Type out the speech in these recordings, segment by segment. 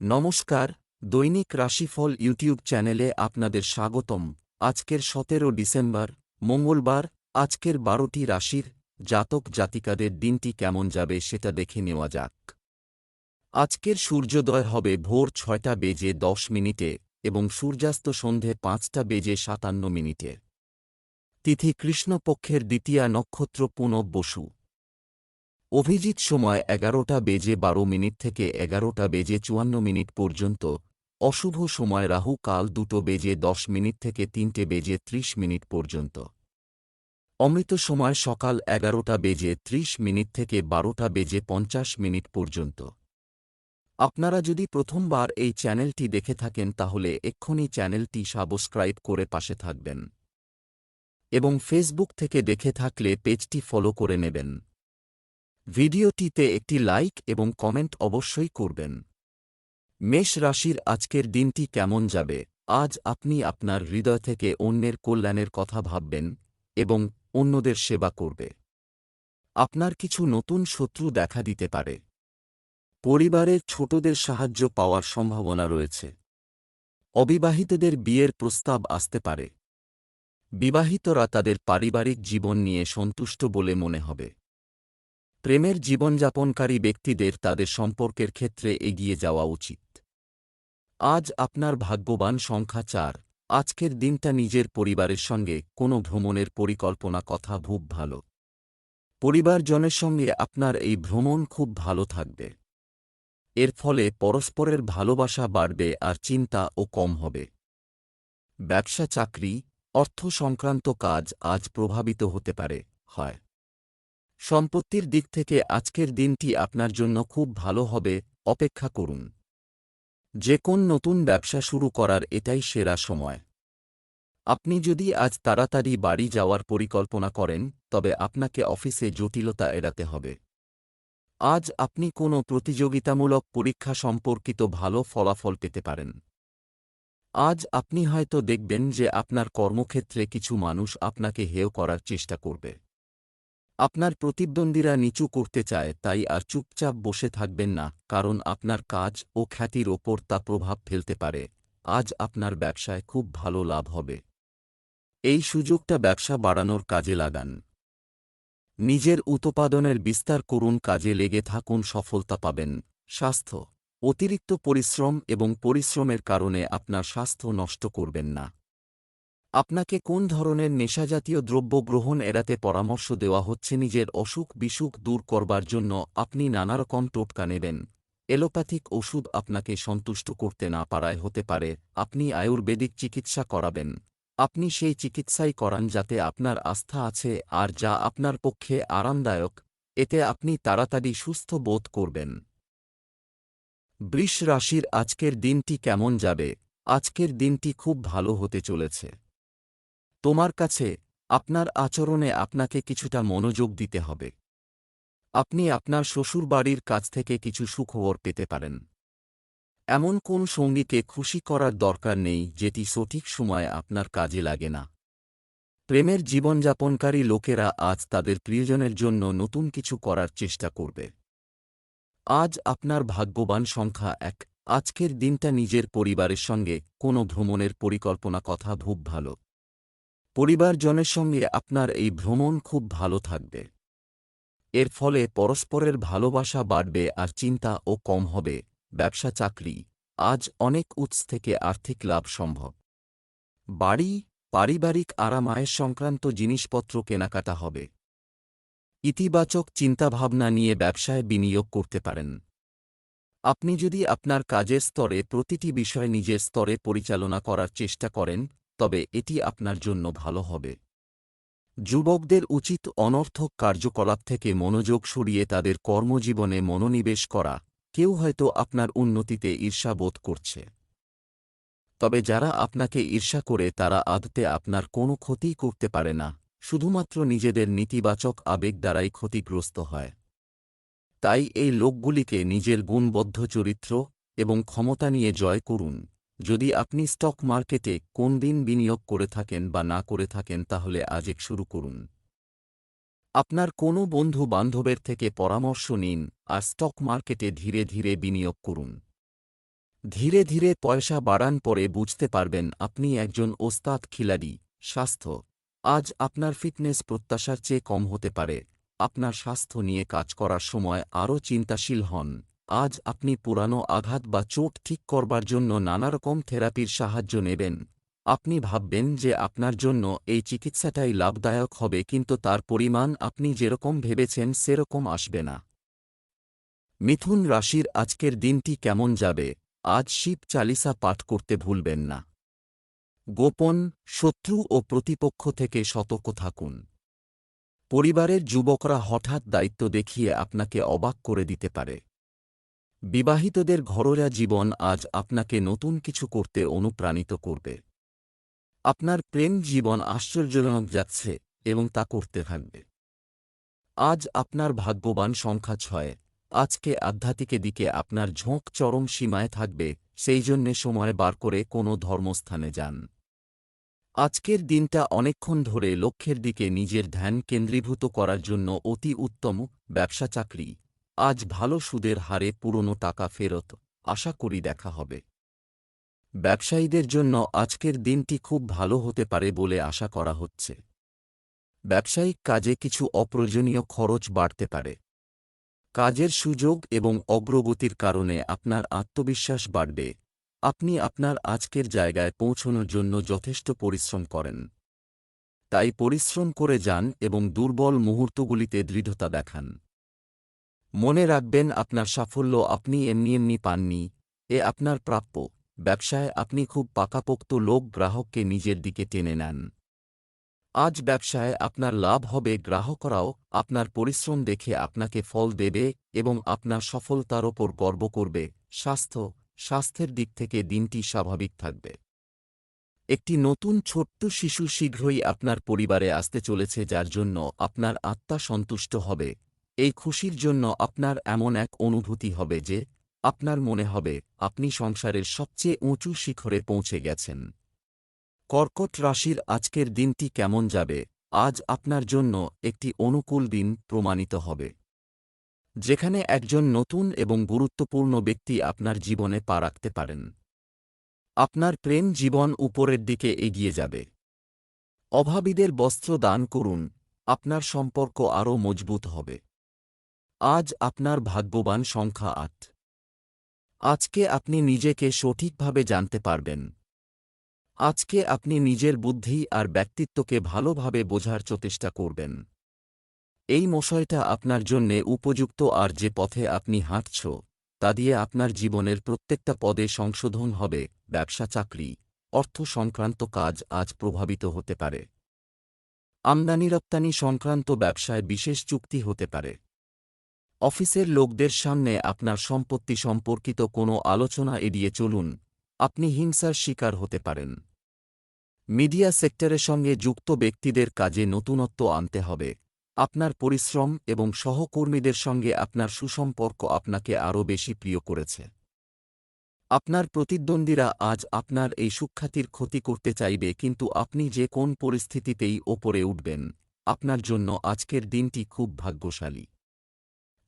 নমস্কার, দৈনিক রাশিফল ইউটিউব চ্যানেলে আপনাদের স্বাগতম। আজকের সতেরো ডিসেম্বর, মঙ্গলবার, আজকের বারোটি রাশির জাতক জাতিকাদের দিনটি কেমন যাবে সেটা দেখে নেওয়া যাক। আজকের সূর্যোদয় হবে ভোর ছয়টা বেজে দশ মিনিটে এবং সূর্যাস্ত সন্ধে পাঁচটা বেজে সাতান্ন মিনিটে। তিথি কৃষ্ণপক্ষের দ্বিতীয়া নক্ষত্র পুনব বসু। অভিজিৎ সময় এগারোটা বেজে বারো মিনিট থেকে এগারোটা বেজে চুয়ান্ন মিনিট পর্যন্ত। অশুভ সময় রাহু কাল দুটো বেজে দশ মিনিট থেকে তিনটে বেজে ত্রিশ মিনিট পর্যন্ত। অমৃত সময় সকাল এগারোটা বেজে ত্রিশ মিনিট থেকে বারোটা বেজে পঞ্চাশ মিনিট পর্যন্ত। আপনারা যদি প্রথমবার এই চ্যানেলটি দেখে থাকেন তাহলে এক্ষুনি চ্যানেলটি সাবস্ক্রাইব করে পাশে থাকবেন। এবং ফেসবুক থেকে দেখে থাকলে পেজটি ফলো করে নেবেন। ভিডিওটিতে একটি লাইক এবং কমেন্ট অবশ্যই করবেন। মেষ রাশির আজকের দিনটি কেমন যাবে? আজ আপনি আপনার হৃদয় থেকে অন্যের কল্যাণের কথা ভাববেন এবং অন্যদের সেবা করবে। আপনার কিছু নতুন শত্রু দেখা দিতে পারে। পরিবারের ছোটদের সাহায্য পাওয়ার সম্ভাবনা রয়েছে। অবিবাহিতদের বিয়ের প্রস্তাব আসতে পারে। বিবাহিতরা তাদের পারিবারিক জীবন নিয়ে সন্তুষ্ট বলে মনে হবে। প্রেমের জীবনযাপনকারী ব্যক্তিদের তাদের সম্পর্কের ক্ষেত্রে এগিয়ে যাওয়া উচিত। আজ আপনার ভাগ্যবান সংখ্যা চার। আজকের দিনটা নিজের পরিবারের সঙ্গে কোনো ভ্রমণের পরিকল্পনা কথা খুব ভালো। পরিবারজনের সঙ্গে আপনার এই ভ্রমণ খুব ভালো থাকবে। এর ফলে পরস্পরের ভালোবাসা বাড়বে আর চিন্তা ও কম হবে। ব্যবসা চাকরি, অর্থ সংক্রান্ত কাজ আজ প্রভাবিত হতে পারে, হয়। সম্পত্তির দিক থেকে আজকের দিনটি আপনার জন্য খুব ভালো হবে, অপেক্ষা করুন। যে কোন নতুন ব্যবসা শুরু করার এটাই সেরা সময়। আপনি যদি আজ তাড়াতাড়ি বাড়ি যাওয়ার পরিকল্পনা করেন, তবে আপনাকে অফিসে জটিলতা এড়াতে হবে। আজ আপনি কোনো প্রতিযোগিতামূলক পরীক্ষা সম্পর্কিত ভালো ফলাফল পেতে পারেন। আজ আপনি হয়তো দেখবেন যে আপনার কর্মক্ষেত্রে কিছু মানুষ আপনাকে হেয় করার চেষ্টা করবে। আপনার প্রতিদ্বন্দ্বীরা নিচু করতে চায়, তাই আর চুপচাপ বসে থাকবেন না, কারণ আপনার কাজ ও খ্যাতির ওপর তা প্রভাব ফেলতে পারে। আজ আপনার ব্যবসায় খুব ভালো লাভ হবে। এই সুযোগটা ব্যবসা বাড়ানোর কাজে লাগান। নিজের উৎপাদনের বিস্তার করুন, কাজে লেগে থাকুন, সফলতা পাবেন। স্বাস্থ্য। অতিরিক্ত পরিশ্রম এবং পরিশ্রমের কারণে আপনার স্বাস্থ্য নষ্ট করবেন না। আপনাকে কোন ধরনের নেশাজাতীয় দ্রব্য গ্রহণ এড়াতে পরামর্শ দেওয়া হচ্ছে নিজের অসুখ বিসুখ দূর করবার জন্য আপনি নানারকম টোটকা নেবেন। এলোপ্যাথিক ওষুধ আপনাকে সন্তুষ্ট করতে না পারায় হতে পারে, আপনি আয়ুর্বেদিক চিকিৎসা করাবেন। আপনি সেই চিকিৎসাই করান যাতে আপনার আস্থা আছে আর যা আপনার পক্ষে আরামদায়ক, এতে আপনি তাড়াতাড়ি সুস্থ বোধ করবেন। বৃষ রাশির আজকের দিনটি কেমন যাবে? আজকের দিনটি খুব ভালো হতে চলেছে। তোমার কাছে আপনার আচরণে আপনাকে কিছুটা মনোযোগ দিতে হবে। আপনি আপনার শ্বশুরবাড়ির কাছ থেকে কিছু সুখবর পেতে পারেন। এমন কোন সঙ্গীকে খুশি করার দরকার নেই যেটি সঠিক সময়ে আপনার কাজে লাগে না। প্রেমের জীবনযাপনকারী লোকেরা আজ তাদের প্রিয়জনের জন্য নতুন কিছু করার চেষ্টা করবে। আজ আপনার ভাগ্যবান সংখ্যা এক। আজকের দিনটা নিজের পরিবারের সঙ্গে কোনো ভ্রমণের পরিকল্পনা কথা খুব ভালো। পরিবারজনের সঙ্গে আপনার এই ভ্রমণ খুব ভালো থাকবে। এর ফলে পরস্পরের ভালোবাসা বাড়বে আর চিন্তা ও কম হবে। ব্যবসা, চাকরি, আজ অনেক উৎস থেকে আর্থিক লাভ সম্ভব। বাড়ি, পারিবারিক আরামায়ের সংক্রান্ত জিনিসপত্র কেনাকাটা হবে। ইতিবাচক চিন্তাভাবনা নিয়ে ব্যবসায় বিনিয়োগ করতে পারেন। আপনি যদি আপনার কাজের স্তরে প্রতিটি বিষয় নিজের স্তরে পরিচালনা করার চেষ্টা করেন তবে এটি আপনার জন্য ভালো হবে। যুবকদের উচিত অনর্থক কার্যকলাপ থেকে মনোযোগ সরিয়ে তাদের কর্মজীবনে মনোনিবেশ করা। কেউ হয়তো আপনার উন্নতিতে ঈর্ষাবোধ করছে। তবে যারা আপনাকে ঈর্ষা করে তারা আদতে আপনার কোনো ক্ষতিই করতে পারে না। শুধুমাত্র নিজেদের নেতিবাচক আবেগ দ্বারাই ক্ষতিগ্রস্ত হয়। তাই এই লোকগুলিকে নিজের গুণবদ্ধ চরিত্র এবং ক্ষমতা নিয়ে জয় করুন। যদি আপনি স্টক মার্কেটে কোন দিন বিনিয়োগ করে থাকেন বা না করে থাকেন তাহলে আজেক শুরু করুন। আপনার কোনো বন্ধু বান্ধবের থেকে পরামর্শ নিন আর স্টক মার্কেটে ধীরে ধীরে বিনিয়োগ করুন। ধীরে ধীরে পয়সা বাড়ান পরে বুঝতে পারবেন আপনি একজন ওস্তাদ খিলাড়ি, স্বাস্থ্য। আজ আপনার ফিটনেস প্রত্যাশার চেয়ে কম হতে পারে। আপনার স্বাস্থ্য নিয়ে কাজ করার সময় আরও চিন্তাশীল হন। আজ আপনি পুরানো আঘাত বা চোট ঠিক করবার জন্য নানারকম থেরাপির সাহায্য নেবেন। আপনি ভাববেন যে আপনার জন্য এই চিকিৎসাটাই লাভদায়ক হবে, কিন্তু তার পরিমাণ আপনি যেরকম ভেবেছেন সেরকম আসবে না। মিথুন রাশির আজকের দিনটি কেমন যাবে? আজ শিব চালিসা পাঠ করতে ভুলবেন না। গোপন, শত্রু ও প্রতিপক্ষ থেকে সতর্ক থাকুন। পরিবারের যুবকরা হঠাৎ দায়িত্ব দেখিয়ে আপনাকে অবাক করে দিতে পারে। বিবাহিতদের ঘরোয়া জীবন আজ আপনাকে নতুন কিছু করতে অনুপ্রাণিত করবে। আপনার প্রেম জীবন আশ্চর্যজনক যাচ্ছে এবং তা করতে থাকবে। আজ আপনার ভাগ্যবান সংখ্যা ছয়। আজকে আধ্যাত্মিকের দিকে আপনার ঝোঁক চরম সীমায় থাকবে, সেই জন্যে সময় বার করে কোনো ধর্মস্থানে যান। আজকের দিনটা অনেকক্ষণ ধরে লক্ষ্যের দিকে নিজের ধ্যান কেন্দ্রীভূত করার জন্য অতি উত্তম ব্যবসা চাকরি। আজ ভালো সুদের হারে পুরনো টাকা ফেরত, আশা করি দেখা হবে। ব্যবসায়ীদের জন্য আজকের দিনটি খুব ভালো হতে পারে বলে আশা করা হচ্ছে। ব্যবসায়িক কাজে কিছু অপ্রয়োজনীয় খরচ বাড়তে পারে। কাজের সুযোগ এবং অগ্রগতির কারণে আপনার আত্মবিশ্বাস বাড়বে। আপনি আপনার আজকের জায়গায় পৌঁছনোর জন্য যথেষ্ট পরিশ্রম করেন। তাই পরিশ্রম করে যান এবং দুর্বল মুহূর্তগুলিতে দৃঢ়তা দেখান। মনে রাখবেন আপনার সাফল্য আপনি এমনি এমনি পাননি, এ আপনার প্রাপ্য। ব্যবসায় আপনি খুব পাকাপোক্ত লোক, গ্রাহককে নিজের দিকে টেনে নেন। আজ ব্যবসায় আপনার লাভ হবে, গ্রাহকরাও আপনার পরিশ্রম দেখে আপনাকে ফল দেবে এবং আপনার সফলতার ওপর গর্ব করবে। স্বাস্থ্য, স্বাস্থ্যের দিক থেকে দিনটি স্বাভাবিক থাকবে। একটি নতুন ছোট্ট শিশু শীঘ্রই আপনার পরিবারে আসতে চলেছে, যার জন্য আপনার আত্মা সন্তুষ্ট হবে। এই খুশির জন্য আপনার এমন এক অনুভূতি হবে যে, আপনার মনে হবে, আপনি সংসারের সবচেয়ে উঁচু শিখরে পৌঁছে গেছেন। কর্কট রাশির আজকের দিনটি কেমন যাবে, আজ আপনার জন্য একটি অনুকূল দিন প্রমাণিত হবে। যেখানে একজন নতুন এবং গুরুত্বপূর্ণ ব্যক্তি আপনার জীবনে পা রাখতে পারেন। আপনার প্রেম জীবন উপরের দিকে এগিয়ে যাবে। অভাবীদের বস্ত্র দান করুন, আপনার সম্পর্ক আরও মজবুত হবে। আজ আপনার ভাগ্যবান সংখ্যা আট। আজকে আপনি নিজেকে সঠিকভাবে জানতে পারবেন। আজকে আপনি নিজের বুদ্ধি আর ব্যক্তিত্বকে ভালোভাবে বোঝার চেষ্টা করবেন। এই মশয়টা আপনার জন্যে উপযুক্ত আর যে পথে আপনি হাঁটছ, তা দিয়ে আপনার জীবনের প্রত্যেকটা পদে সংশোধন হবে, ব্যবসা, চাকরি, অর্থ সংক্রান্ত কাজ আজ প্রভাবিত হতে পারে। আমদানি রপ্তানি সংক্রান্ত ব্যবসায় বিশেষ চুক্তি হতে পারে। অফিসের লোকদের সামনে আপনার সম্পত্তি সম্পর্কিত কোনো আলোচনা এড়িয়ে চলুন। আপনি হিংসার শিকার হতে পারেন। মিডিয়া সেক্টরের সঙ্গে যুক্ত ব্যক্তিদের কাজে নতুনত্ব আনতে হবে। আপনার পরিশ্রম এবং সহকর্মীদের সঙ্গে আপনার সুসম্পর্ক আপনাকে আরও বেশি প্রিয় করেছে। আপনার প্রতিদ্বন্দ্বীরা আজ আপনার এই সুখ্যাতির ক্ষতি করতে চাইবে কিন্তু আপনি যে কোন পরিস্থিতিতেই ওপরে উঠবেন, আপনার জন্য আজকের দিনটি খুব ভাগ্যশালী।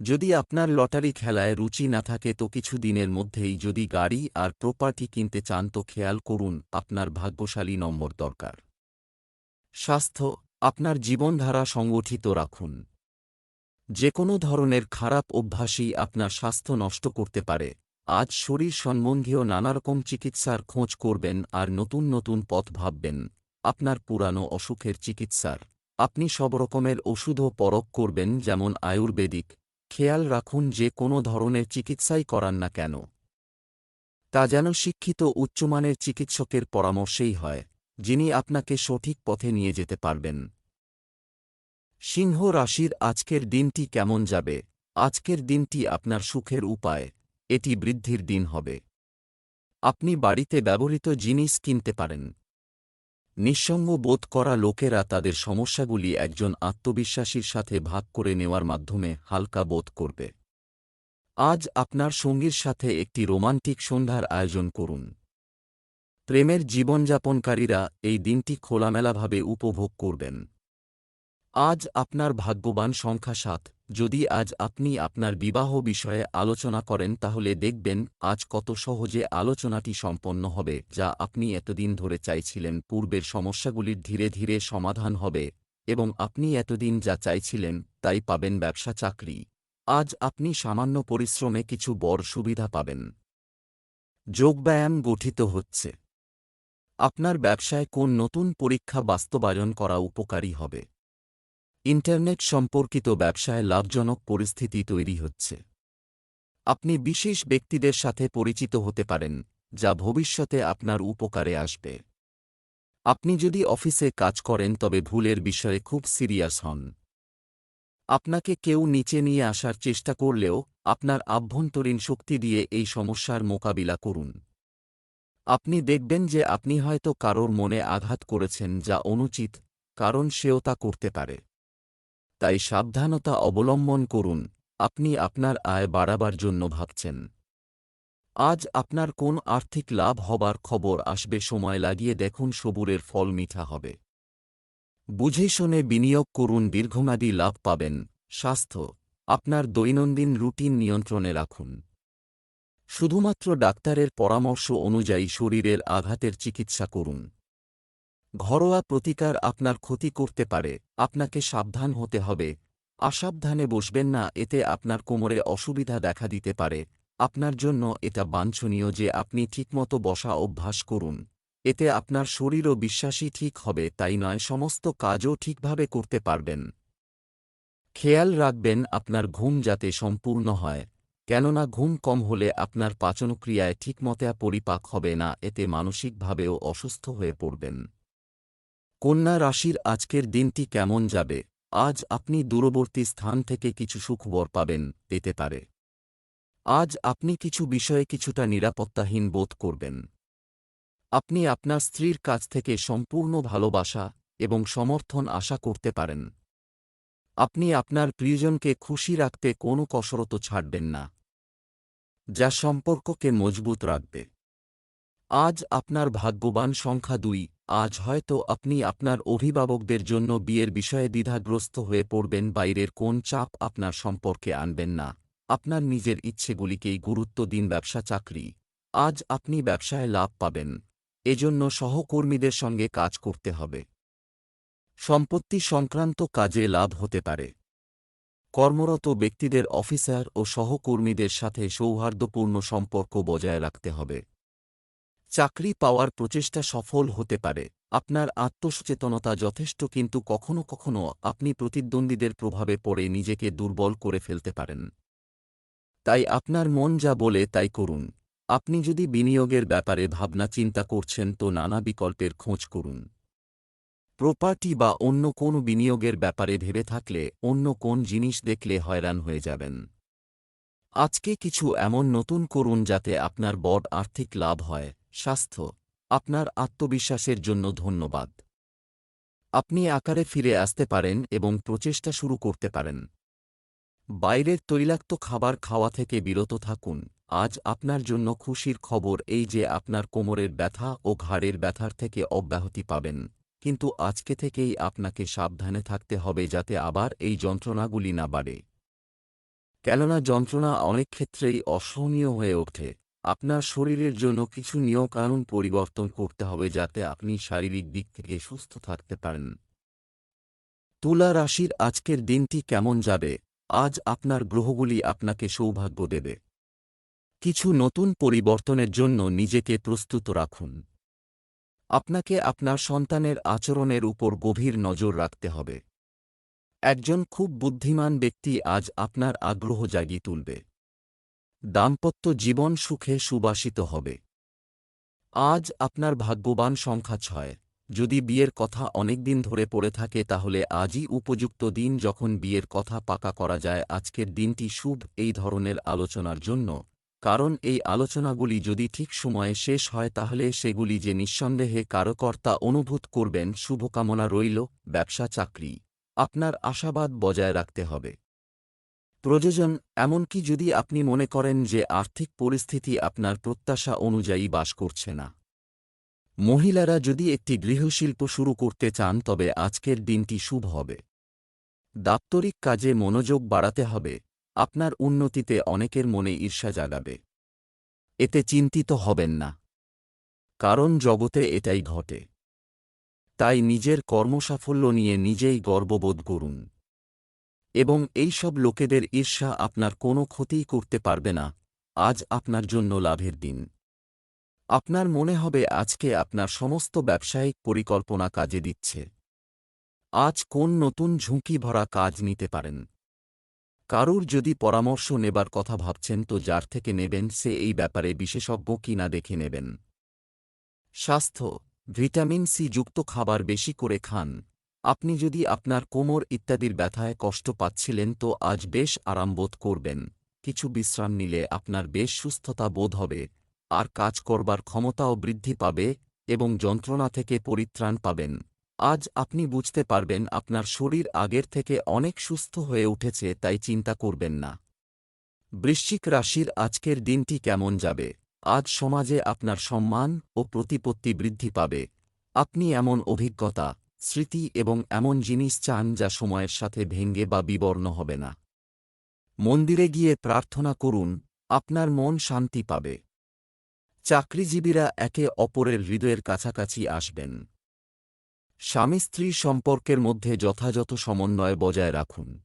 যদি আপনার লটারি খেলায় রুচি না থাকে তো কিছু দিনের মধ্যেই যদি গাড়ি আর প্রপার্টি কিনতে চান তো খেয়াল করুন, আপনার ভাগ্যশালী নম্বর দরকার। স্বাস্থ্য, আপনার জীবনধারা সংগঠিত রাখুন। যে কোনো ধরনের খারাপ অভ্যাসই আপনার স্বাস্থ্য নষ্ট করতে পারে। আজ শরীর সম্বন্ধীয় নানারকম চিকিৎসার খোঁজ করবেন আর নতুন নতুন পথ ভাববেন। আপনার পুরানো অসুখের চিকিৎসার। আপনি সব রকমের ওষুধও পরক করবেন যেমন আয়ুর্বেদিক খেয়াল রাখুন যে কোনো ধরনের চিকিৎসাই করান না কেন। তা যেন শিক্ষিত উচ্চমানের চিকিৎসকের পরামর্শেই হয়, যিনি আপনাকে সঠিক পথে নিয়ে যেতে পারবেন। সিংহ রাশির আজকের দিনটি কেমন যাবে? আজকের দিনটি আপনার সুখের উপায়, এটি বৃদ্ধির দিন হবে। আপনি বাড়িতে ব্যবহৃত জিনিস কিনতে পারেন। নিঃসঙ্গ বোধ করা লোকেরা তাদের সমস্যাগুলি একজন আত্মবিশ্বাসীর সাথে ভাগ করে নেওয়ার মাধ্যমে হালকা বোধ করবে। আজ আপনার সঙ্গীর সাথে একটি রোমান্টিক সন্ধ্যার আয়োজন করুন। প্রেমের জীবনযাপনকারীরা এই দিনটি খোলামেলাভাবে উপভোগ করবেন। আজ আপনার ভাগ্যবান সংখ্যা সাত। যদি আজ আপনি আপনার বিবাহ বিষয়ে আলোচনা করেন, তাহলে দেখবেন আজ কত সহজে আলোচনাটি সম্পন্ন হবে, যা আপনি এতদিন ধরে চাইছিলেন। পূর্বের সমস্যাগুলির ধীরে ধীরে সমাধান হবে এবং আপনি এতদিন যা চাইছিলেন, তাই পাবেন ব্যবসা চাকরি। আজ আপনি সামান্য পরিশ্রমে কিছু বড় সুবিধা পাবেন। যোগব্যায়াম গঠিত হচ্ছে। আপনার ব্যবসায় কোন নতুন পরীক্ষা বাস্তবায়ন করা উপকারী হবে? ইন্টারনেট সম্পর্কিত ব্যবসায় লাভজনক পরিস্থিতি তৈরি হচ্ছে। আপনি বিশেষ ব্যক্তিদের সাথে পরিচিত হতে পারেন, যা ভবিষ্যতে আপনার উপকারে আসবে। আপনি যদি অফিসে কাজ করেন, তবে ভুলের বিষয়ে খুব সিরিয়াস হন। আপনাকে কেউ নিচে নিয়ে আসার চেষ্টা করলেও, আপনার আভ্যন্তরীণ শক্তি দিয়ে এই সমস্যার মোকাবিলা করুন। আপনি দেখবেন যে আপনি হয়তো কারোর মনে আঘাত করেছেন, যা অনুচিত, কারণ সেও তা করতে পারে। তাই সাবধানতা অবলম্বন করুন, আপনি আপনার আয় বাড়াবার জন্য ভাবছেন। আজ আপনার কোন আর্থিক লাভ হবার খবর আসবে সময় লাগিয়ে দেখুন সবুরের ফল মিঠা হবে। বুঝে শুনে বিনিয়োগ করুন, দীর্ঘমেয়াদী লাভ পাবেন। স্বাস্থ্য, আপনার দৈনন্দিন রুটিন নিয়ন্ত্রণে রাখুন। শুধুমাত্র ডাক্তারের পরামর্শ অনুযায়ী শরীরের আঘাতের চিকিৎসা করুন। ঘরোয়া প্রতিকার আপনার ক্ষতি করতে পারে, আপনাকে সাবধান হতে হবে। অসাবধানে বসবেন না, এতে আপনার কোমরে অসুবিধা দেখা দিতে পারে। আপনার জন্য এটা বাঞ্ছনীয় যে আপনি ঠিকমতো বসা অভ্যাস করুন। এতে আপনার শরীরও বিশ্বাসী ঠিক হবে, তাই নয়, সমস্ত কাজও ঠিকভাবে করতে পারবেন। খেয়াল রাখবেন আপনার ঘুম যাতে সম্পূর্ণ হয়, কেননা ঘুম কম হলে আপনার পাচনক্রিয়ায় ঠিকমতে পরিপাক হবে না, এতে মানসিকভাবেও অসুস্থ হয়ে পড়বেন। কন্যা রাশির আজকের দিনটি কেমন যাবে? আজ আপনি দূরবর্তী স্থান থেকে কিছু সুখবর পাবেন, পেতে পারে। আজ আপনি কিছু বিষয়ে কিছুটা নিরাপত্তাহীন বোধ করবেন। আপনি আপনার স্ত্রীর কাছ থেকে সম্পূর্ণ ভালোবাসা এবং সমর্থন আশা করতে পারেন। আপনি আপনার প্রিয়জনকে খুশি রাখতে কোনো কসরত ছাড়বেন না, যা সম্পর্ককে মজবুত রাখবে। আজ আপনার ভাগ্যবান সংখ্যা দুই আজ হয়তো আপনি আপনার অভিভাবকদের জন্য বিয়ের বিষয়ে দ্বিধাগ্রস্ত হয়ে পড়বেন, বাইরের কোন চাপ আপনার সম্পর্কে আনবেন না। আপনার নিজের ইচ্ছেগুলিকেই গুরুত্ব দিন ব্যবসা চাকরি। আজ আপনি ব্যবসায় লাভ পাবেন। এজন্য সহকর্মীদের সঙ্গে কাজ করতে হবে। সম্পত্তি সংক্রান্ত কাজে লাভ হতে পারে। কর্মরত ব্যক্তিদের অফিসার ও সহকর্মীদের সাথে সৌহার্দ্যপূর্ণ সম্পর্ক বজায় রাখতে হবে। চাকরি পাওয়ার প্রচেষ্টা সফল হতে পারে। আপনার আত্মসচেতনতা যথেষ্ট কিন্তু কখনো কখনো আপনি প্রতিদ্বন্দ্বীদের প্রভাবে পড়ে নিজেকে দুর্বল করে ফেলতে পারেন। তাই আপনার মন যা বলে তাই করুন। আপনি যদি বিনিয়োগের ব্যাপারে ভাবনা চিন্তা করছেন তো নানা বিকল্পের খোঁজ করুন। প্রপার্টি বা অন্য কোন বিনিয়োগের ব্যাপারে ভেবে থাকলে অন্য কোন জিনিস দেখলে হয়রান হয়ে যাবেন। আজকে কিছু এমন নতুন করুন যাতে আপনার বড় আর্থিক লাভ হয়। স্বাস্থ্য, আপনার আত্মবিশ্বাসের জন্য ধন্যবাদ। আপনি আকারে ফিরে আসতে পারেন এবং প্রচেষ্টা শুরু করতে পারেন। বাইরের তৈলাক্ত খাবার খাওয়া থেকে বিরত থাকুন। আজ আপনার জন্য খুশির খবর এই যে আপনার কোমরের ব্যথা ও ঘাড়ের ব্যথার থেকে অব্যাহতি পাবেন। কিন্তু আজকে থেকেই আপনাকে সাবধানে থাকতে হবে যাতে আবার এই যন্ত্রণাগুলি না বাড়ে। কেননা যন্ত্রণা অনেক ক্ষেত্রেই অসহনীয় হয়ে ওঠে। আপনার শরীরের জন্য কিছু নিয়মকানুন পরিবর্তন করতে হবে যাতে আপনি শারীরিক দিক থেকে সুস্থ থাকতে পারেন। তুলা রাশির আজকের দিনটি কেমন যাবে? আজ আপনার গ্রহগুলি আপনাকে সৌভাগ্য দেবে। কিছু নতুন পরিবর্তনের জন্য নিজেকে প্রস্তুত রাখুন। আপনাকে আপনার সন্তানের আচরণের উপর গভীর নজর রাখতে হবে। একজন খুব বুদ্ধিমান ব্যক্তি আজ আপনার আগ্রহ জাগিয়ে তুলবে। দাম্পত্য জীবন সুখে সুবাসিত হবে। আজ আপনার ভাগ্যবান সংখ্যা ছয়। যদি বিয়ের কথা অনেকদিন ধরে পড়ে থাকে তাহলে আজই উপযুক্ত দিন যখন বিয়ের কথা পাকা করা যায়, আজকের দিনটি শুভ এই ধরনের আলোচনার জন্য। কারণ এই আলোচনাগুলি যদি ঠিক সময়ে শেষ হয় তাহলে সেগুলি যে নিঃসন্দেহে কারকর্তা অনুভূত করবেন, শুভকামনা রইল, ব্যবসা, চাকরি। আপনার আশাবাদ বজায় রাখতে হবে। প্রযোজন, এমনকি যদি আপনি মনে করেন যে আর্থিক পরিস্থিতি আপনার প্রত্যাশা অনুযায়ী বাস করছে না। মহিলারা যদি একটি গৃহশিল্প শুরু করতে চান, তবে আজকের দিনটি শুভ হবে। দাপ্তরিক কাজে মনোযোগ বাড়াতে হবে। আপনার উন্নতিতে অনেকের মনে ঈর্ষা জাগাবে। এতে চিন্তিত হবেন না। কারণ জগতে এটাই ঘটে। তাই নিজের কর্মসাফল্য নিয়ে নিজেই গর্ববোধ করুন। এবং এই সব লোকেদের ঈর্ষা আপনার কোনো ক্ষতিই করতে পারবে না। আজ আপনার জন্য লাভের দিন। আপনার মনে হবে আজকে আপনার সমস্ত ব্যবসায়িক পরিকল্পনা কাজে দিচ্ছে। আজ কোন নতুন ঝুঁকি ভরা কাজ নিতে পারেন। কারুর যদি পরামর্শ নেবার কথা ভাবছেন তো যার থেকে নেবেন সে এই ব্যাপারে বিশেষজ্ঞ কিনা দেখে নেবেন। স্বাস্থ্য, ভিটামিন সি যুক্ত খাবার বেশি করে খান। আপনি যদি আপনার কোমর ইত্যাদির ব্যথায় কষ্ট পাচ্ছিলেন তো আজ বেশ আরাম বোধ করবেন। কিছু বিশ্রাম নিলে আপনার বেশ সুস্থতা বোধ হবে, আর কাজ করবার ক্ষমতাও বৃদ্ধি পাবে এবং যন্ত্রণা থেকে পরিত্রাণ পাবেন। আজ আপনি বুঝতে পারবেন আপনার শরীর আগের থেকে অনেক সুস্থ হয়ে উঠেছে তাই চিন্তা করবেন না। বৃশ্চিক রাশির আজকের দিনটি কেমন যাবে? আজ সমাজে আপনার সম্মান ও প্রতিপত্তি বৃদ্ধি পাবে। আপনি এমন অভিজ্ঞতা স্মৃতি এবং এমন জিনিস চান যা সময়ের সাথে ভেঙ্গে বা বিবর্ণ হবে না। মন্দিরে গিয়ে প্রার্থনা করুন, আপনার মন শান্তি পাবে। চাকরিজীবীরা একে অপরের হৃদয়ের কাছাকাছি আসবেন। স্বামী স্ত্রী সম্পর্কের মধ্যে যথাযথ সমন্বয় বজায় রাখুন।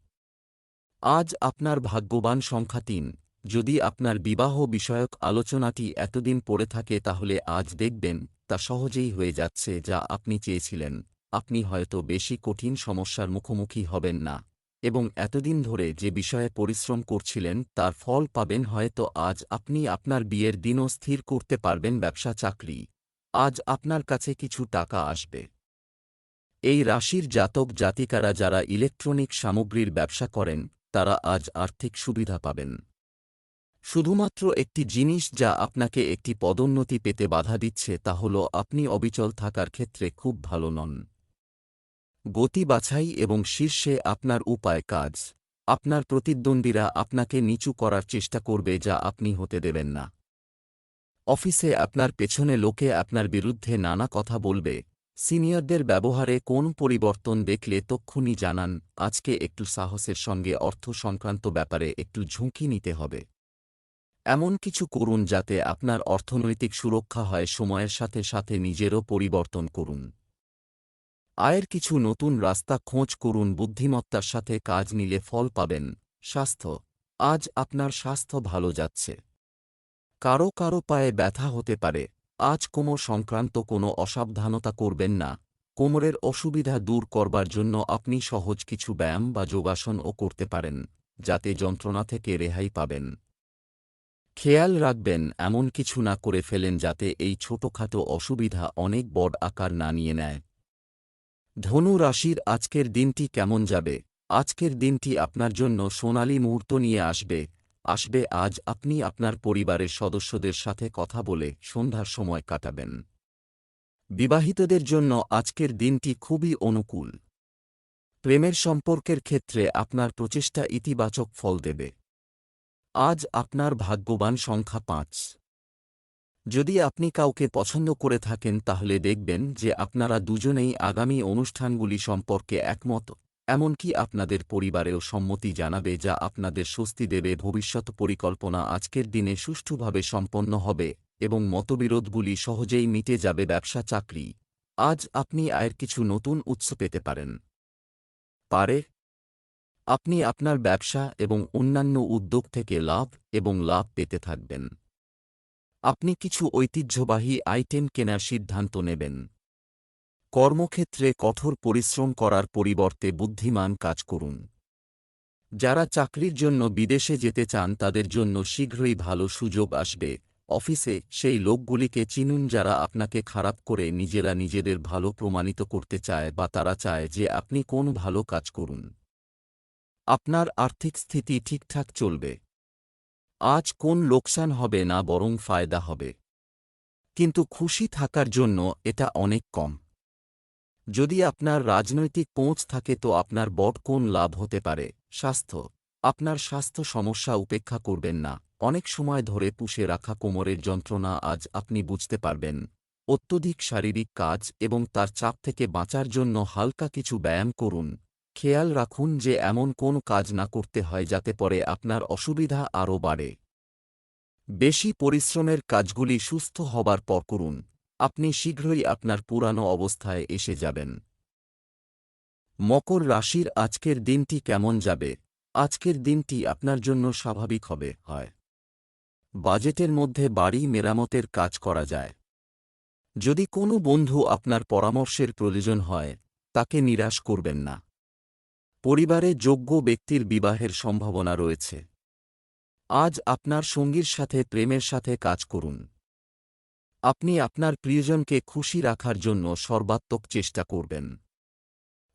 আজ আপনার ভাগ্যবান সংখ্যা তিন। যদি আপনার বিবাহ বিষয়ক আলোচনাটি এতদিন পড়ে থাকে তাহলে আজ দেখবেন তা সহজেই হয়ে যাচ্ছে যা আপনি চেয়েছিলেন। আপনি হয়তো বেশি কঠিন সমস্যার মুখোমুখি হবেন না। এবং এতদিন ধরে যে বিষয়ে পরিশ্রম করছিলেন, তার ফল পাবেন হয়তো আজ আপনি আপনার বিয়ের দিনও স্থির করতে পারবেন ব্যবসা চাকরি। আজ আপনার কাছে কিছু টাকা আসবে। এই রাশির জাতক জাতিকারা যারা ইলেকট্রনিক সামগ্রীর ব্যবসা করেন, তারা আজ আর্থিক সুবিধা পাবেন। শুধুমাত্র একটি জিনিস যা আপনাকে একটি পদোন্নতি পেতে বাধা দিচ্ছে তা হল আপনি অবিচল থাকার ক্ষেত্রে খুব ভালো নন। গতি বাছাই এবং শীর্ষে আপনার উপায় কাজ। আপনার প্রতিদ্বন্দ্বীরা আপনাকে নিচু করার চেষ্টা করবে যা আপনি হতে দেবেন না। অফিসে আপনার পেছনে লোকে আপনার বিরুদ্ধে নানা কথা বলবে। সিনিয়রদের ব্যবহারে কোন পরিবর্তন দেখলে তক্ষুনি জানান, আজকে একটু সাহসের সঙ্গে অর্থ সংক্রান্ত ব্যাপারে একটু ঝুঁকি নিতে হবে। এমন কিছু করুন যাতে আপনার অর্থনৈতিক সুরক্ষা হয়, সময়ের সাথে সাথে নিজেরও পরিবর্তন করুন। আয়ের কিছু নতুন রাস্তা খোঁজ করুন, বুদ্ধিমত্তার সাথে কাজ নিলে ফল পাবেন। স্বাস্থ্য। আজ আপনার স্বাস্থ্য ভালো যাচ্ছে। কারও কারও পায়ে ব্যথা হতে পারে। আজ কোমর সংক্রান্ত কোনো অসাবধানতা করবেন না। কোমরের অসুবিধা দূর করবার জন্য আপনি সহজ কিছু ব্যায়াম বা যোগাসনও করতে পারেন, যাতে যন্ত্রণা থেকে রেহাই পাবেন। খেয়াল রাখবেন, এমন কিছু না করে ফেলেন যাতে এই ছোটখাটো অসুবিধা অনেক বড় আকার না নিয়ে নেয়। ধনু রাশির আজকের দিনটি কেমন যাবে? আজকের দিনটি আপনার জন্য সোনালী মুহূর্ত নিয়ে আসবে। আসবে আজ আপনি আপনার পরিবারের সদস্যদের সাথে কথা বলে সন্ধ্যার সময় কাটাবেন। বিবাহিতদের জন্য আজকের দিনটি খুবই অনুকূল। প্রেমের সম্পর্কের ক্ষেত্রে আপনার প্রচেষ্টা ইতিবাচক ফল দেবে। আজ আপনার ভাগ্যবান সংখ্যা পাঁচ। যদি আপনি কাউকে পছন্দ করে থাকেন, তাহলে দেখবেন যে আপনারা দুজনেই আগামী অনুষ্ঠানগুলি সম্পর্কে একমত। এমনকি আপনাদের পরিবারেও সম্মতি জানাবে যা আপনাদের স্বস্তি দেবে, ভবিষ্যৎ পরিকল্পনা আজকের দিনে সুষ্ঠুভাবে সম্পন্ন হবে এবং মতবিরোধগুলি সহজেই মিটে যাবে ব্যবসা, চাকরি। আজ আপনি আয়ের কিছু নতুন উৎস পেতে পারেন। পারে। আপনি আপনার ব্যবসা এবং অন্যান্য উদ্যোগ থেকে লাভ এবং লাভ পেতে থাকবেন। আপনি কিছু ঐতিহ্যবাহী আইটেম কেনার সিদ্ধান্ত নেবেন। কর্মক্ষেত্রে কঠোর পরিশ্রম করার পরিবর্তে বুদ্ধিমান কাজ করুন। যারা চাকরির জন্য বিদেশে যেতে চান, তাদের জন্য শীঘ্রই ভালো সুযোগ আসবে। অফিসে সেই লোকগুলিকে চিনুন যারা আপনাকে খারাপ করে নিজেরা নিজেদের ভালো প্রমাণিত করতে চায় বা তারা চায় যে আপনি কোন ভালো কাজ করুন। আপনার আর্থিক স্থিতি ঠিকঠাক চলবে। আজ কোন লোকসান হবে না বরং ফায়দা হবে। কিন্তু খুশি থাকার জন্য এটা অনেক কম। যদি আপনার রাজনৈতিক পৌঁছ থাকে তো আপনার বট কোন লাভ হতে পারে? স্বাস্থ্য। আপনার স্বাস্থ্য সমস্যা উপেক্ষা করবেন না। অনেক সময় ধরে পুষে রাখা কোমরের যন্ত্রণা আজ আপনি বুঝতে পারবেন। অত্যধিক শারীরিক কাজ এবং তার চাপ থেকে বাঁচার জন্য হালকা কিছু ব্যায়াম করুন। খেয়াল রাখুন যে এমন কোন কাজ না করতে হয় যাতে পরে আপনার অসুবিধা আরও বাড়ে। বেশি পরিশ্রমের কাজগুলি সুস্থ হবার পর করুন। আপনি শীঘ্রই আপনার পুরানো অবস্থায় এসে যাবেন। মকর রাশির আজকের দিনটি কেমন যাবে? আজকের দিনটি আপনার জন্য স্বাভাবিক হবে, হয়। বাজেটের মধ্যে বাড়ি মেরামতের কাজ করা যায়। যদি কোনো বন্ধু আপনার পরামর্শের প্রয়োজন হয়, তাকে নিরাশ করবেন না। পরিবারে যোগ্য ব্যক্তির বিবাহের সম্ভাবনা রয়েছে। আজ আপনার সঙ্গীর সাথে, প্রেমের সাথে কাজ করুন। আপনি আপনার প্রিয়জনকে খুশি রাখার জন্য সর্বাত্মক চেষ্টা করবেন।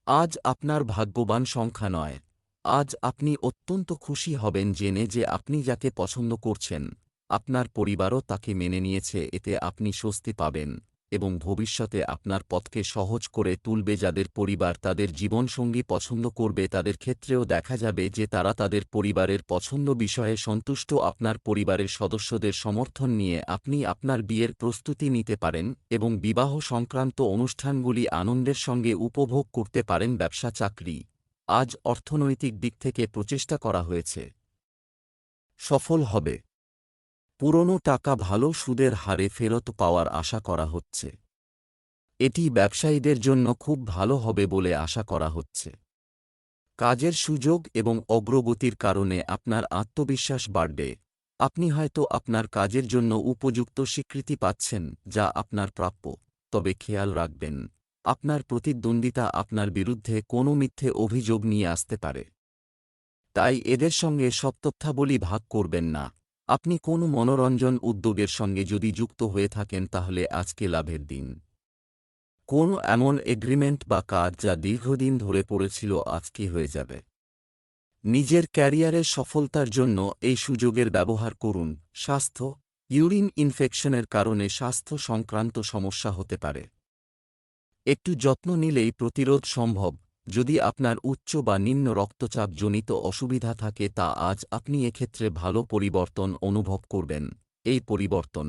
আজ আপনার ভাগ্যবান সংখ্যা নয়। আজ আপনি অত্যন্ত খুশি হবেন জেনে যে আপনি যাকে পছন্দ করছেন, আপনার পরিবারও তাকে মেনে নিয়েছে, এতে আপনি স্বস্তি পাবেন। এবং ভবিষ্যতে আপনার পথকে সহজ করে তুলবে যাদের পরিবার তাদের জীবনসঙ্গী পছন্দ করবে তাদের ক্ষেত্রেও দেখা যাবে যে তারা তাদের পরিবারের পছন্দ বিষয়ে সন্তুষ্ট আপনার পরিবারের সদস্যদের সমর্থন নিয়ে আপনি আপনার বিয়ের প্রস্তুতি নিতে পারেন এবং বিবাহ সংক্রান্ত অনুষ্ঠানগুলি আনন্দের সঙ্গে উপভোগ করতে পারেন ব্যবসা চাকরি। আজ অর্থনৈতিক দিক থেকে প্রচেষ্টা করা হয়েছে। সফল হবে। পুরনো টাকা ভালো সুদের হারে ফেরত পাওয়ার আশা করা হচ্ছে। এটি ব্যবসায়ীদের জন্য খুব ভালো হবে বলে আশা করা হচ্ছে। কাজের সুযোগ এবং অগ্রগতির কারণে আপনার আত্মবিশ্বাস বাড়বে। আপনি হয়তো আপনার কাজের জন্য উপযুক্ত স্বীকৃতি পাচ্ছেন যা আপনার প্রাপ্য, তবে খেয়াল রাখবেন, আপনার প্রতিদ্বন্দ্বিতা আপনার বিরুদ্ধে কোনো মিথ্যে অভিযোগ নিয়ে আসতে পারে। তাই এদের সঙ্গে সব ভাগ করবেন না। আপনি কোনো মনোরঞ্জন উদ্যোগের সঙ্গে যদি যুক্ত হয়ে থাকেন তাহলে আজকে লাভের দিন। কোন এমন এগ্রিমেন্ট বা কাজ যা দীর্ঘদিন ধরে পড়েছিল আজকে হয়ে যাবে। নিজের ক্যারিয়ারের সফলতার জন্য এই সুযোগের ব্যবহার করুন। স্বাস্থ্য, ইউরিন ইনফেকশনের কারণে স্বাস্থ্য সংক্রান্ত সমস্যা হতে পারে। একটু যত্ন নিলেই প্রতিরোধ সম্ভব। যদি আপনার উচ্চ বা নিম্ন রক্তচাপ জনিত অসুবিধা থাকে তা আজ আপনি এক্ষেত্রে ভালো পরিবর্তন অনুভব করবেন। এই পরিবর্তন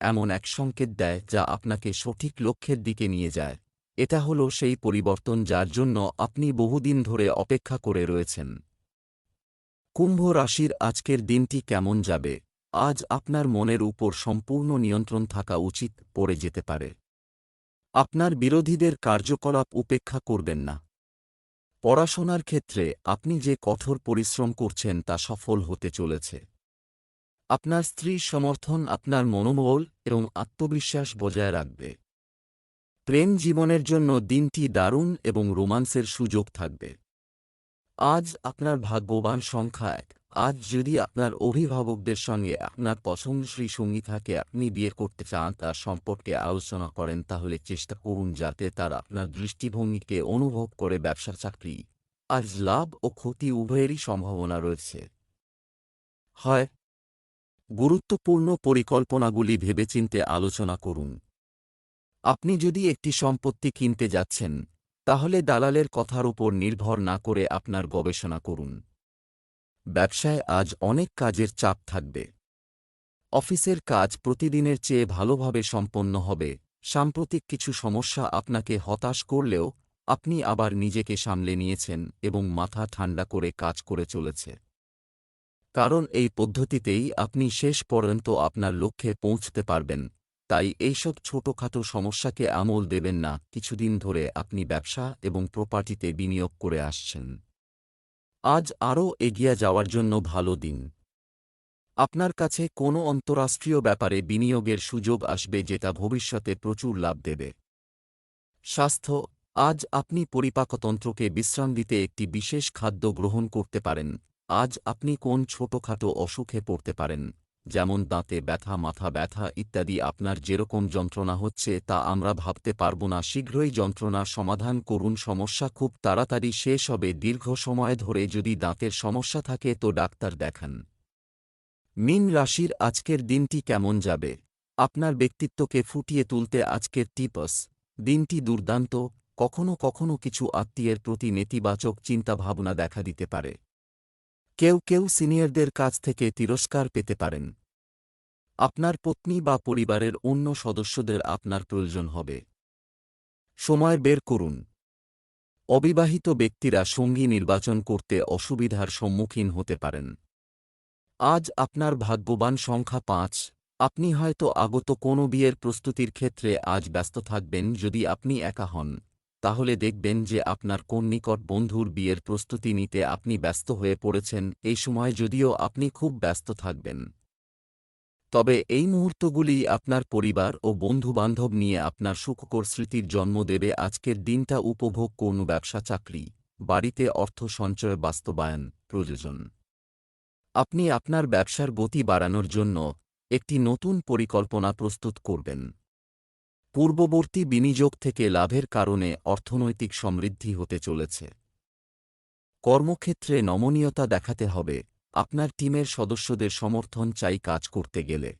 এমন এক সংকেত দেয় যা আপনাকে সঠিক লক্ষ্যের দিকে নিয়ে যায়। এটা হল সেই পরিবর্তন যার জন্য আপনি বহুদিন ধরে অপেক্ষা করে রয়েছেন। কুম্ভ রাশির আজকের দিনটি কেমন যাবে? আজ আপনার মনের উপর সম্পূর্ণ নিয়ন্ত্রণ থাকা উচিত পড়ে যেতে পারে। আপনার বিরোধীদের কার্যকলাপ উপেক্ষা করবেন না। পড়াশোনার ক্ষেত্রে আপনি যে কঠোর পরিশ্রম করছেন তা সফল হতে চলেছে। আপনার স্ত্রী সমর্থন আপনার মনোবল এবং আত্মবিশ্বাস বজায় রাখবে। প্রেম জীবনের জন্য দিনটি দারুণ এবং রোমান্সের সুযোগ থাকবে। আজ আপনার ভাগ্যবান সংখ্যা এক। আজ যদি আপনার অভিভাবকদের সঙ্গে আপনার পছন্দশ্রী সঙ্গী থাকে, আপনি বিয়ে করতে চান, তার সম্পর্কে আলোচনা করেন, তাহলে চেষ্টা করুন যাতে তার আপনার দৃষ্টিভঙ্গিকে অনুভব করে ব্যবসা চাকরি। আজ লাভ ও ক্ষতি উভয়েরই সম্ভাবনা রয়েছে। হয়। গুরুত্বপূর্ণ পরিকল্পনাগুলি ভেবেচিন্তে আলোচনা করুন। আপনি যদি একটি সম্পত্তি কিনতে যাচ্ছেন, তাহলে দালালের কথার উপর নির্ভর না করে আপনার গবেষণা করুন। ব্যবসায় আজ অনেক কাজের চাপ থাকবে। অফিসের কাজ প্রতিদিনের চেয়ে ভালোভাবে সম্পন্ন হবে, সাম্প্রতিক কিছু সমস্যা আপনাকে হতাশ করলেও আপনি আবার নিজেকে সামলে নিয়েছেন এবং মাথা ঠান্ডা করে কাজ করে চলেছে। কারণ এই পদ্ধতিতেই আপনি শেষ পর্যন্ত আপনার লক্ষ্যে পৌঁছতে পারবেন, তাই এইসব ছোটখাটো সমস্যাকে আমল দেবেন না। কিছুদিন ধরে আপনি ব্যবসা এবং প্রপার্টিতে বিনিয়োগ করে আসছেন। আজ আরও এগিয়ে যাওয়ার জন্য ভালো দিন। আপনার কাছে কোনো অন্তরাষ্ট্রীয় ব্যাপারে বিনিয়োগের সুযোগ আসবে যেটা ভবিষ্যতে প্রচুর লাভ দেবে। স্বাস্থ্য, আজ আপনি পরিপাকতন্ত্রকে বিশ্রাম দিতে একটি বিশেষ খাদ্য গ্রহণ করতে পারেন। আজ আপনি কোন ছোটখাটো অসুখে পড়তে পারেন। যেমন দাঁতে ব্যথা, মাথা ব্যথা ইত্যাদি আপনার যেরকম যন্ত্রণা হচ্ছে তা আমরা ভাবতে পারব না। শীঘ্রই যন্ত্রণা সমাধান করুন, সমস্যা খুব তাড়াতাড়ি শেষ হবে। দীর্ঘ সময় ধরে যদি দাঁতের সমস্যা থাকে তো ডাক্তার দেখান। মিন রাশির আজকের দিনটি কেমন যাবে? আপনার ব্যক্তিত্বকে ফুটিয়ে তুলতে আজকের টিপস। দিনটি দুর্দান্ত, কখনো কখনো কিছু আত্মীয়ের প্রতি নেতিবাচক চিন্তাভাবনা দেখা দিতে পারে। কেউ কেউ সিনিয়রদের কাছ থেকে তিরস্কার পেতে পারেন। আপনার পত্নী বা পরিবারের অন্য সদস্যদের আপনার প্রয়োজন হবে। সময় বের করুন। অবিবাহিত ব্যক্তিরা সঙ্গী নির্বাচন করতে অসুবিধার সম্মুখীন হতে পারেন। আজ আপনার ভাগ্যবান সংখ্যা পাঁচ। আপনি হয়তো আগত কোনো বিয়ের প্রস্তুতির ক্ষেত্রে আজ ব্যস্ত থাকবেন যদি আপনি একা হন। তাহলে দেখবেন যে আপনার কোন নিকট বন্ধুর বিয়ের প্রস্তুতি নিতে আপনি ব্যস্ত হয়ে পড়েছেন, এই সময় যদিও আপনি খুব ব্যস্ত থাকবেন। তবে এই মুহূর্তগুলি আপনার পরিবার ও বন্ধুবান্ধব নিয়ে আপনার সুখকর স্মৃতির জন্ম দেবে আজকের দিনটা উপভোগ কোন ব্যবসা, চাকরি, বাড়িতে অর্থ সঞ্চয়, বাস্তবায়ন, প্রয়োজন। আপনি আপনার ব্যবসার গতি বাড়ানোর জন্য একটি নতুন পরিকল্পনা প্রস্তুত করবেন। পূর্ববর্তী বিনিয়োগ থেকে লাভের কারণে অর্থনৈতিক সমৃদ্ধি হতে চলেছে। কর্মক্ষেত্রে নমনীয়তা দেখাতে হবে, আপনার টিমের সদস্যদের সমর্থন চাই কাজ করতে গেলে।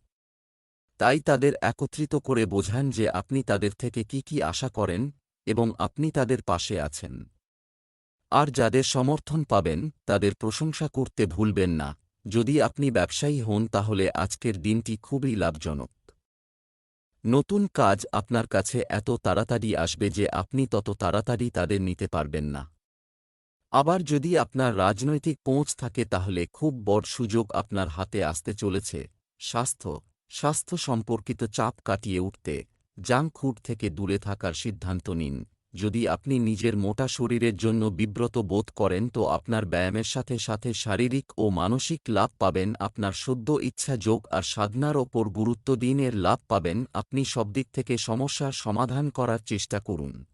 তাই তাদের একত্রিত করে বোঝান যে আপনি তাদের থেকে কি কি আশা করেন এবং আপনি তাদের পাশে আছেন। আর যাদের সমর্থন পাবেন, তাদের প্রশংসা করতে ভুলবেন না। যদি আপনি ব্যবসায়ী হন, তাহলে আজকের দিনটি খুবই লাভজনক। নতুন কাজ আপনার কাছে এত তাড়াতাড়ি আসবে যে আপনি তত তাড়াতাড়ি তাদের নিতে পারবেন না। আবার যদি আপনার রাজনৈতিক পৌঁছ থাকে তাহলে খুব বড় সুযোগ আপনার হাতে আসতে চলেছে। স্বাস্থ্য স্বাস্থ্য সম্পর্কিত চাপ কাটিয়ে উঠতে, জাঙ্ক থেকে দূরে থাকার সিদ্ধান্ত নিন। যদি আপনি নিজের মোটা শরীরের জন্য বিব্রত বোধ করেন তো আপনার ব্যায়ামের সাথে সাথে শারীরিক ও মানসিক লাভ পাবেন, আপনার সদ্য ইচ্ছা যোগ আর সাধনার ওপর গুরুত্ব দিনের লাভ পাবেন, আপনি সব দিক থেকে সমস্যার সমাধান করার চেষ্টা করুন।